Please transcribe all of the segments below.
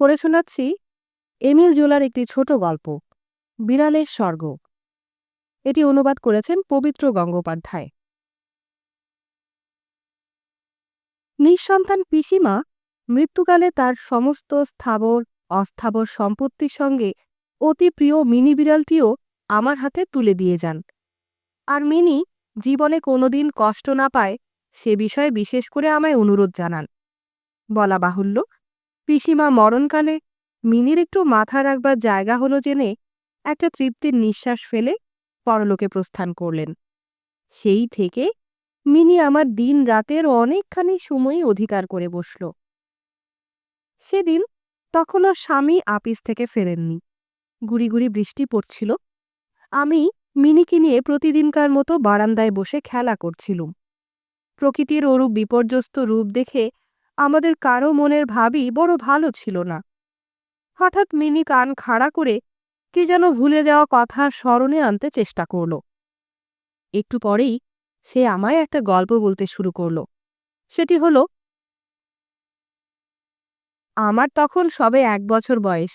পড়ে শোনাচ্ছি এমিল জোলার একটি ছোট গল্প, বিড়ালের স্বর্গ। এটি অনুবাদ করেছেন পবিত্র গঙ্গোপাধ্যায়। নিঃসন্তান পিসিমা মৃত্যুকালে তার সমস্ত স্থাবর, অস্থাবর সম্পত্তির সঙ্গে অতি প্রিয় মিনি বিড়ালটিও আমার হাতে তুলে দিয়ে যান। আর মিনি জীবনে কোনোদিন কষ্ট না পায় সে বিষয়ে বিশেষ করে আমায় অনুরোধ জানান। বলা বাহুল্য পিসিমা মরণকালে মিনির একটু মাথা রাখবার জায়গা হলো জেনে একটা তৃপ্তির নিঃশ্বাস ফেলে পরলোকে প্রস্থান করলেন। সেই থেকে মিনি আমার দিন রাতের অনেকখানি সময়ই অধিকার করে বসল। সেদিন তখন তখনও স্বামী আপিস থেকে ফেরেননি। গুড়ি বৃষ্টি পড়ছিল। আমি মিনিকে নিয়ে প্রতিদিনকার মতো বারান্দায় বসে খেলা করছিলুম। প্রকৃতির ওরূপ বিপর্যস্ত রূপ দেখে আমাদের কারও মনের ভাবই বড় ভালো ছিল না। হঠাৎ মিনি কান খাড়া করে কি যেন ভুলে যাওয়া কথা স্মরণে আনতে চেষ্টা করল। একটু পরেই সে আমায় একটা গল্প বলতে শুরু করল। সেটি হল, আমার তখন সবে এক বছর বয়স।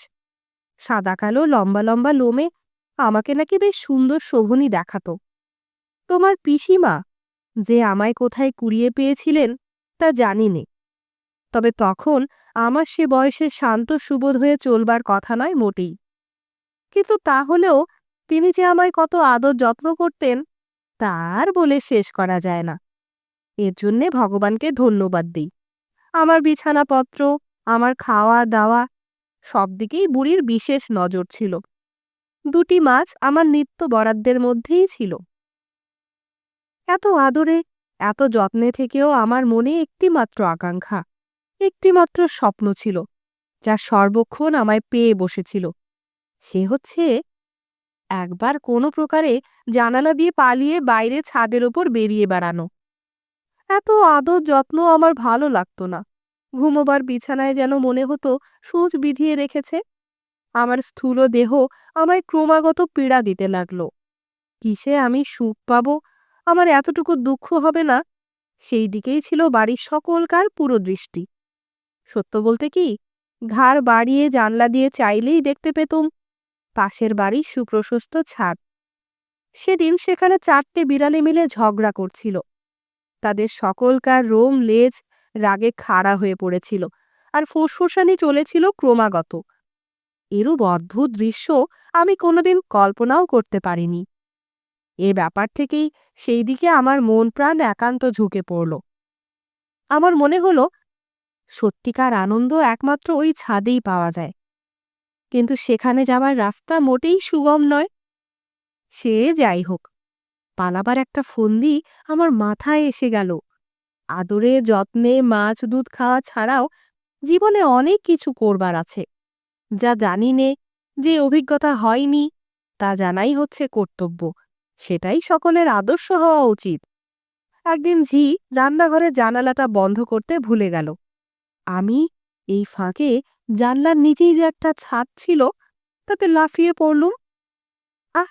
সাদা কালো লম্বা লম্বা লোমে আমাকে নাকি বেশ সুন্দর শোভনী দেখাতো। তোমার পিসিমা যে আমায় কোথায় কুড়িয়ে পেয়েছিলেন তা জানি নে। তবে তখন আমার সে বয়সে শান্ত সুবোধ হয়ে চলবার কথা নয় মোটেই। কিন্তু তাহলেও তিনি যে আমায় কত আদর যত্ন করতেন, তার বলে শেষ করা যায় না। এর জন্যে ভগবানকে ধন্যবাদ দিই। আমার বিছানাপত্র, আমার খাওয়া দাওয়া সব দিকেই বুড়ির বিশেষ নজর ছিল। দুটি মাছ আমার নিত্য বরাদ্দের মধ্যেই ছিল। এত আদরে, এত যত্নে থেকেও আমার মনে একটিমাত্র আকাঙ্ক্ষা। একটিমাত্র স্বপ্ন ছিল, যা সর্বক্ষণ আমায় পেয়ে বসেছিল। সে হচ্ছে একবার কোনো প্রকারে জানালা দিয়ে পালিয়ে বাইরে ছাদের ওপর বেরিয়ে বেড়ানো। এত আদর যত্ন আমার ভালো লাগতো না। ঘুমোবার বিছানায় যেন মনে হতো সূচ বিধিয়ে রেখেছে। আমার স্থূল দেহ আমায় ক্রমাগত পীড়া দিতে লাগল। কিসে আমি সুখ পাব? আমার এতটুকু দুঃখ হবে না? সেই দিকেই ছিল বাড়ির সকলকার পুরো দৃষ্টি। সত্য বলতে কি? ঘাড় বাড়িয়ে জানলা দিয়ে চাইলেই দেখতে পেতুম। পাশের বাড়ির সুপ্রশস্ত ছাদ। সেদিন সেখানে চারটে বিড়ালে মিলে ঝগড়া করছিল। তাদের সকলকার রোম লেজ রাগে খাড়া হয়ে পড়েছিল আর ফুসফুসানি চলেছিল ক্রমাগত। এরূপ অদ্ভুত দৃশ্য আমি কোনোদিন কল্পনাও করতে পারিনি। এ ব্যাপার থেকেই সেই দিকে আমার মন প্রাণ একান্ত ঝুঁকে পড়ল। আমার মনে হলো সত্যিকার আনন্দ একমাত্র ওই ছাদেই পাওয়া যায়। কিন্তু সেখানে যাবার রাস্তা মোটেই সুগম নয়। সে যাই হোক, পালাবার একটা ফন্দি আমার মাথায় এসে গেল। আদরে যত্নে মাছ দুধ খাওয়া ছাড়াও জীবনে অনেক কিছু করবার আছে। যা জানি নে যে অভিজ্ঞতা হয়নি, তা জানাই হচ্ছে কর্তব্য। সেটাই সকলের আদর্শ হওয়া উচিত। একদিন ঝি রান্নাঘরে জানালাটা বন্ধ করতে ভুলে গেল। আমি এই ফাঁকে জানলার নিচেই যে একটা ছাদ ছিল, তাতে লাফিয়ে পড়লুম। আহ,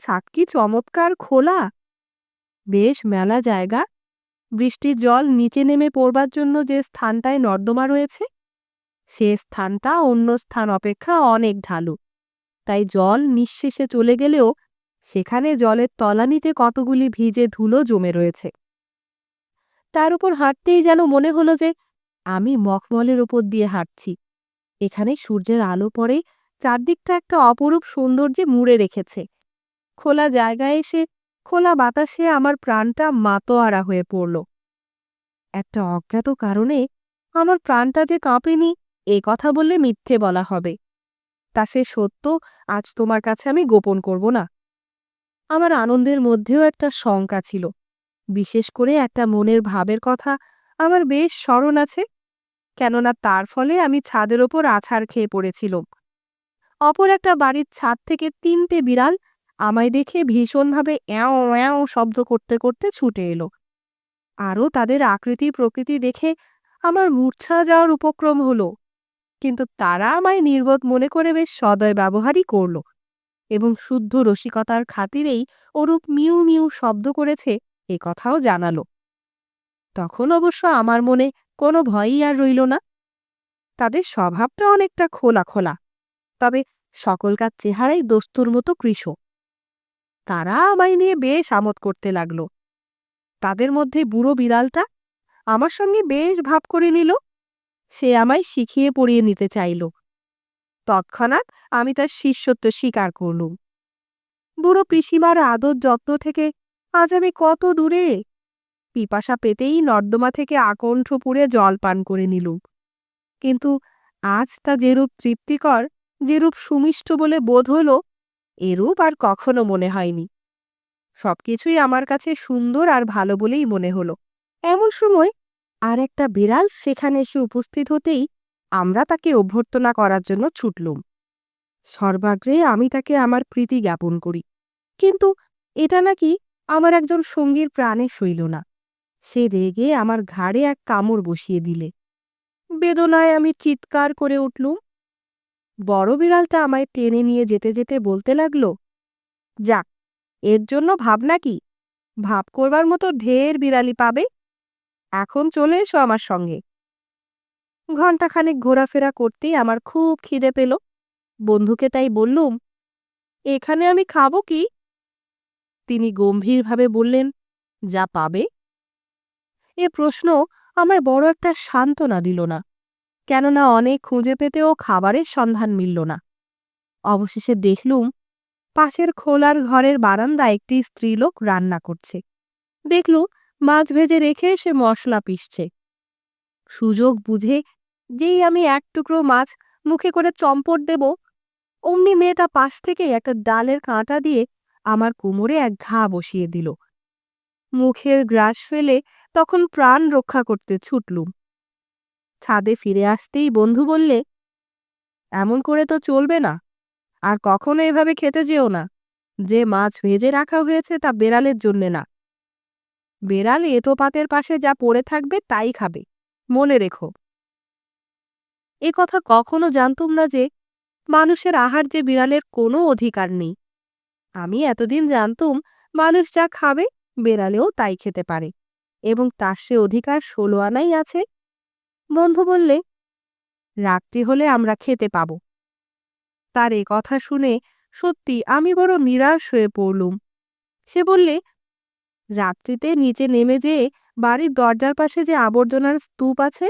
ছাদ কি চমৎকার খোলা। বেশ মেলা জায়গা। বৃষ্টির জল নিচে নেমে পড়বার জন্য যে স্থানটায় নর্দমা রয়েছে, সে স্থানটা অন্য স্থান অপেক্ষা অনেক ঢালু। তাই জল নিঃশেষে চলে গেলেও সেখানে জলের তলানিতে কতগুলি ভিজে ধুলো জমে রয়েছে। তার উপর হাঁটতেই যেন মনে হলো যে আমি মখমলের ওপর দিয়ে হাঁটছি। এখানে সূর্যের আলো পড়ে, চারদিকটা একটা অপরূপ সৌন্দর্যে মুড়ে রেখেছে। খোলা জায়গায় এসে, খোলা বাতাসে আমার প্রাণটা মাতোয়ারা হয়ে পড়ল। একটা অজ্ঞাত কারণে আমার প্রাণটা যে কাঁপেনি, এ কথা বললে মিথ্যে বলা হবে। তা সে সত্য, আজ তোমার কাছে আমি গোপন করব না। আমার আনন্দের মধ্যেও একটা শঙ্কা ছিল। বিশেষ করে একটা মনের ভাবের কথা, আমার বেশ স্মরণ আছে কেননা তার ফলে আমি ছাদের ওপর আছাড় খেয়ে পড়েছিলাম। অপর একটা বাড়ির ছাদ থেকে তিনটে বিড়াল আমায় দেখে ভীষণভাবে অ্যাও অ্যাও শব্দ করতে করতে ছুটে এলো। আরও তাদের আকৃতি প্রকৃতি দেখে আমার মূর্ছা যাওয়ার উপক্রম হলো, কিন্তু তারা আমায় নির্বোধ মনে করে বেশ সদয় ব্যবহারই করল এবং শুদ্ধ রসিকতার খাতিরেই ওরূপ মিউ মিউ শব্দ করেছে এ কথাও জানালো। তখন অবশ্য আমার মনে কোনো ভয়ই আর রইল না। তাদের স্বভাবটা অনেকটা খোলা খোলা তবে সকলকার চেহারাই দস্তুর মতো কৃষ তারা আমায় নিয়ে বেশ আমোদ করতে লাগল। তাদের মধ্যে বুড়ো বিড়ালটা আমার সঙ্গে বেশ ভাব করে নিল। সে আমায় শিখিয়ে পড়িয়ে নিতে চাইল। তৎক্ষণাৎ আমি তার শিষ্যত্ব স্বীকার করলুম। বুড়ো পিসিমার আদর যত্ন থেকে আজ আমি কত দূরে পিপাসা পেতেই নর্দমা থেকে আকণ্ঠ পুড়ে জল পান করে নিলুম। কিন্তু আজ তা যেরূপ তৃপ্তিকর, যেরূপ সুমিষ্ট বলে বোধ হল, এরূপ আর কখনো মনে হয়নি। সবকিছুই আমার কাছে সুন্দর আর ভালো বলেই মনে হলো। এমন সময় আর একটা বিড়াল সেখানে এসে উপস্থিত হতেই আমরা তাকে অভ্যর্থনা করার জন্য ছুটলুম। সর্বাগ্রে আমি তাকে আমার প্রীতি জ্ঞাপন করি। কিন্তু এটা নাকি আমার একজন সঙ্গীর প্রাণে সইল না। সে রেগে আমার ঘাড়ে এক কামড় বসিয়ে দিলে। বেদনায় আমি চিৎকার করে উঠলুম। বড় বিড়ালটা আমায় টেনে নিয়ে যেতে যেতে বলতে লাগল যাক এর জন্য ভাবনা কি ভাব করবার মতো ঢের বিড়ালি পাবে। এখন চলে এসো আমার সঙ্গে। ঘণ্টাখানেক ঘোরাফেরা করতেই আমার খুব খিদে পেল। বন্ধুকে তাই বললুম, এখানে আমি খাব কি? তিনি গম্ভীরভাবে বললেন, যা পাবে। এ প্রশ্ন আমায় বড় একটা সান্ত্বনা দিল না, কেননা অনেক খুঁজে পেতেও খাবারের সন্ধান মিলল না। অবশেষে দেখলুম, পাশের খোলার ঘরের বারান্দা একটি স্ত্রীলোক রান্না করছে। দেখলু মাছ ভেজে রেখে সে মশলা পিষছে। সুযোগ বুঝে যেই আমি এক টুকরো মাছ মুখে করে চম্পট দেব, অমনি মেয়েটা পাশ থেকে একটা ডালের কাঁটা দিয়ে আমার কোমরে এক ঘা বসিয়ে দিল। মুখের গ্রাস ফেলে তখন প্রাণ রক্ষা করতে ছুটলুম। ছাদে ফিরে আসতেই বন্ধু বললে, এমন করে তো চলবে না, আর কখনো এভাবে খেতে যেও না। যে মাছ ভেজে রাখা হয়েছে তা বেড়ালের জন্যে না। বেড়াল এঁটো পাতের পাশে যা পড়ে থাকবে তাই খাবে, মনে রেখো। এ কথা কখনো জানতুম না যে, মানুষের আহার যে বিড়ালের কোনো অধিকার নেই। আমি এতদিন জানতুম মানুষ যা খাবে বেড়ালেও তাই খেতে পারে। এবং তার সে অধিকার ষোলো আনাই আছে। বন্ধু বললে, রাত্রি হলে আমরা খেতে পাব। তার এ কথা শুনে সত্যি আমি বড় নিরাশ হয়ে পড়লুম। সে বললে, রাত্রিতে নিচে নেমে যেয়ে বাড়ির দরজার পাশে যে আবর্জনার স্তূপ আছে,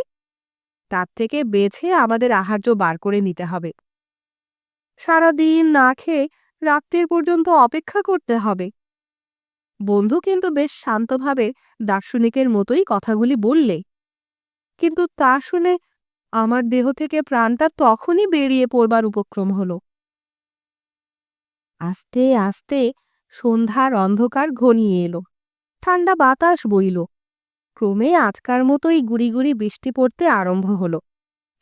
তার থেকে বেছে আমাদের আহার্য বার করে নিতে হবে। সারাদিন না খেয়ে রাত্রির পর্যন্ত অপেক্ষা করতে হবে। বন্ধু কিন্তু বেশ শান্তভাবে দার্শনিকের মতোই কথাগুলি বললে। কিন্তু তা শুনে আমার দেহ থেকে প্রাণটা তখনই বেরিয়ে পড়বার উপক্রম হল। আস্তে আস্তে সন্ধ্যার অন্ধকার ঘনিয়ে এলো। ঠান্ডা বাতাস বইল। ক্রমে আজকার মতোই গুড়ি গুড়ি বৃষ্টি পড়তে আরম্ভ হলো।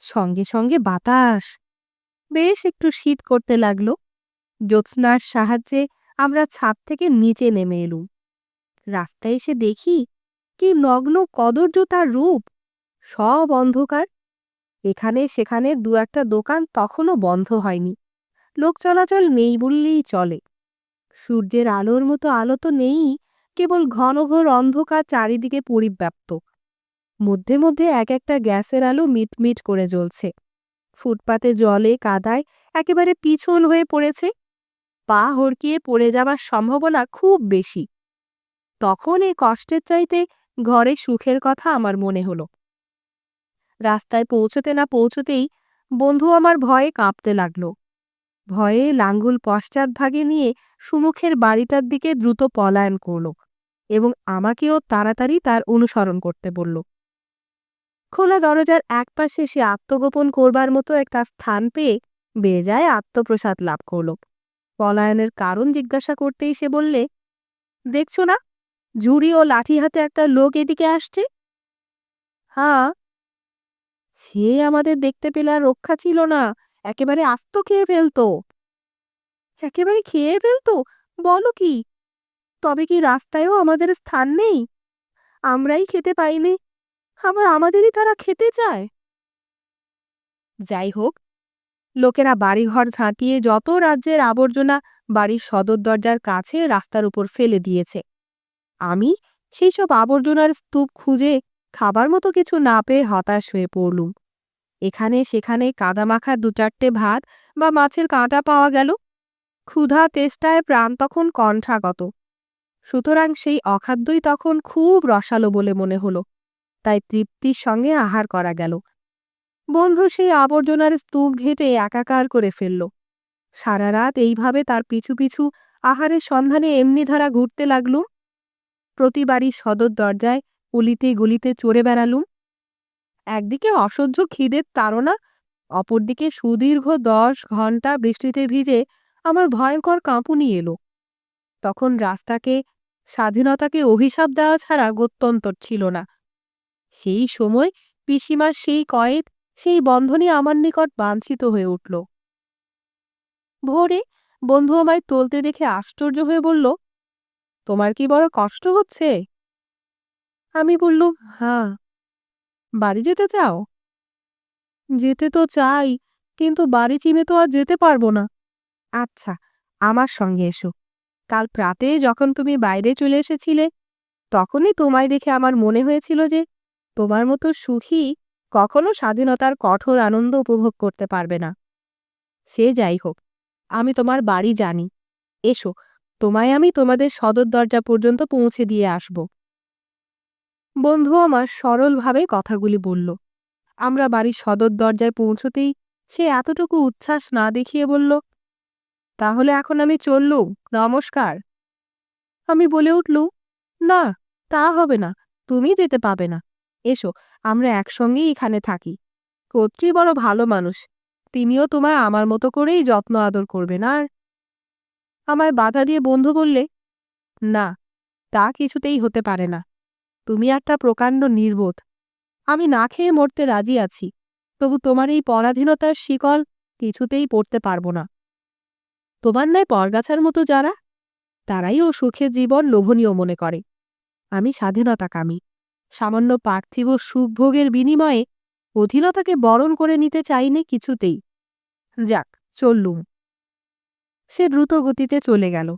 সঙ্গে সঙ্গে বাতাস। বেশ একটু শীত করতে লাগল। জ্যোৎস্নার সাহায্যে আমরা ছাদ থেকে নিচে নেমে এলুম। রাস্তায় এসে দেখি কি নগ্ন কদর্য তার রূপ। সব অন্ধকার। এখানে সেখানে দু একটা দোকান তখনও বন্ধ হয়নি। লোক চলাচল নেই বললেই চলে। সূর্যের আলোর মতো আলো তো নেই, কেবল ঘন ঘোর অন্ধকার চারিদিকে পরিব্যাপ্ত। মধ্যে মধ্যে এক একটা গ্যাসের আলো মিটমিট করে জ্বলছে। ফুটপাতে জলে কাদায় একেবারে পিছল হয়ে পড়েছে। পা হড়কিয়ে পড়ে যাবার সম্ভাবনা খুব বেশি। তখন এই কষ্টের চাইতে ঘরে সুখের কথা আমার মনে হলো। রাস্তায় পৌঁছতে না পৌঁছতেই বন্ধু আমার ভয়ে কাঁপতে লাগল। ভয়ে লাঙ্গুল পশ্চাৎভাগে নিয়ে সুমুখের বাড়িটার দিকে দ্রুত পলায়ন করল এবং আমাকেও তাড়াতাড়ি তার অনুসরণ করতে বলল। খোলা দরজার একপাশে সে আত্মগোপন করবার মতো একটা স্থান পেয়ে বেজায় আত্মপ্রসাদ লাভ করল। পলায়নের কারণ জিজ্ঞাসা করতেই সে বললে, দেখছ না, ঝুড়ি ও লাঠি হাতে একটা লোক এদিকে আসছে? হ্যাঁ সে আমাদের দেখতে পেলে আর রক্ষা ছিল না, একেবারে আস্ত খেয়ে ফেলতো। একেবারে খেয়ে ফেলতো? বলো কি? তবে কি রাস্তায়ও আমাদের স্থান নেই? আমরাই খেতে পাইনি, আবার আমাদেরই তারা খেতে চায়? যাই হোক লোকেরা বাড়িঘর ঝাঁটিয়ে যত রাজ্যের আবর্জনা বাড়ির সদর দরজার কাছে রাস্তার উপর ফেলে দিয়েছে। আমি সেই সব আবর্জনার স্তূপ খুঁজে খাবার মতো কিছু না পেয়ে হতাশ হয়ে পড়লুম। এখানে সেখানে কাদামাখা দু চারটে ভাত বা মাছের কাঁটা পাওয়া গেল। ক্ষুধা তেষ্টায় প্রাণ তখন কণ্ঠাগত। সুতরাং সেই অখাদ্যই তখন খুব রসালো বলে মনে হলো। তাই তৃপ্তির সঙ্গে আহার করা গেল। বন্ধু সেই আবর্জনার স্তূপ ঘেটে একাকার করে ফেলল। সারা রাত এইভাবে তার পিছু পিছু আহারের সন্ধানে এমনি ধারা ঘুরতে লাগলুম। প্রতিবারই সদর দরজায় উলিতে গুলিতে চড়ে বেড়ালুম। একদিকে অসহ্য খিদের তাড়না, অপরদিকে সুদীর্ঘ দশ ঘণ্টা বৃষ্টিতে ভিজে আমার ভয়ঙ্কর কাঁপুনি এলো। তখন রাস্তাকে, স্বাধীনতাকে অভিশাপ দেওয়া ছাড়া গত্যন্তর ছিল না। সেই সময় পিসিমার সেই কয়েদ সেই বন্ধনই আমার নিকট বাঞ্ছিত হয়ে উঠল। ভোরে? বন্ধু আমায় টলতে দেখে আশ্চর্য হয়ে বলল, তোমার কি বড় কষ্ট হচ্ছে? আমি বললুম হ্যাঁ। বাড়ি যেতে চাও? যেতে তো চাই, কিন্তু বাড়ি চিনে তো আর যেতে পারব না। আচ্ছা আমার সঙ্গে এসো। কাল প্রাতে যখন তুমি বাইরে চলে এসেছিলে, তখনই তোমায় দেখে আমার মনে হয়েছিল যে তোমার মতো সুখী কখনো স্বাধীনতার কঠোর আনন্দ উপভোগ করতে পারবে না। সে যাই হোক, আমি তোমার বাড়ি জানি। এসো, তোমায় আমি তোমাদের সদর দরজা পর্যন্ত পৌঁছে দিয়ে আসব। বন্ধু আমার সরলভাবে কথাগুলি বলল। আমরা বাড়ির সদর দরজায় পৌঁছতেই সে এতটুকু উচ্ছ্বাস না দেখিয়ে বলল, তাহলে এখন আমি চললুম, নমস্কার। আমি বলে উঠলুম, না, তা হবে না, তুমি যেতে পাবে না। এসো, আমরা একসঙ্গেই এখানে থাকি। কর্ত্রী বড় ভালো মানুষ। তিনিও তোমায় আমার মতো করেই যত্ন আদর করবেন, আর? আমায় বাধা দিয়ে বন্ধু বললে, না, তা কিছুতেই হতে পারে না। তুমি একটা প্রকাণ্ড নির্বোধ। আমি না খেয়ে মরতে রাজি আছি। তবু তোমার এই পরাধীনতার শিকল কিছুতেই পড়তে পারব না। তোমার ন্যায় পরগাছার মতো যারা, তারাই ও সুখের জীবন লোভনীয় মনে করে। আমি স্বাধীনতাকামী। সামান্য পার্থিব সুখভোগের বিনিময়ে অধীনতাকে বরণ করে নিতে চাইনে কিছুতেই। যাক, চললুম। সে দ্রুত গতিতে চলে গেল।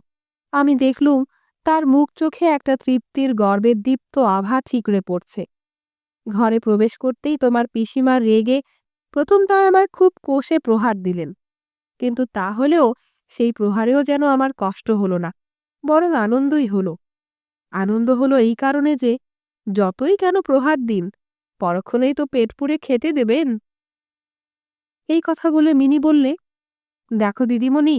আমি দেখলুম, তার মুখ চোখে একটা তৃপ্তির গর্বের দীপ্ত আভা ঠিকরে পড়ছে। ঘরে প্রবেশ করতেই তোমার পিসিমার রেগে প্রথমটা আমায় খুব কোষে প্রহার দিলেন। কিন্তু তা হলেও সেই প্রহারেও যেন আমার কষ্ট হলো না, বরং আনন্দই হলো। আনন্দ হলো এই কারণে যে যতই কেন প্রহার দিন, পরক্ষণেই তো পেট পুড়ে খেতে দেবেন। এই কথা বলে মিনি বললে, দেখো দিদিমণি,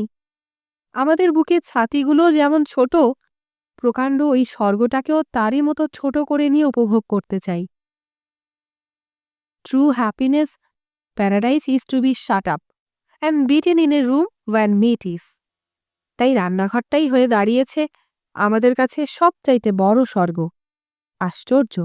আমাদের বুকের ছাতিগুলো যেমন ছোট, প্রকাণ্ড ওই স্বর্গটাকেও তারই মতো ছোট করে নিয়ে উপভোগ করতে চাই। True happiness paradise is to be shut up and beaten in a room one meet ইস তাই রান্নাঘরটাই হয়ে দাঁড়িয়েছে, আমাদের কাছে সবচাইতে বড় স্বর্গ। আশ্চর্য।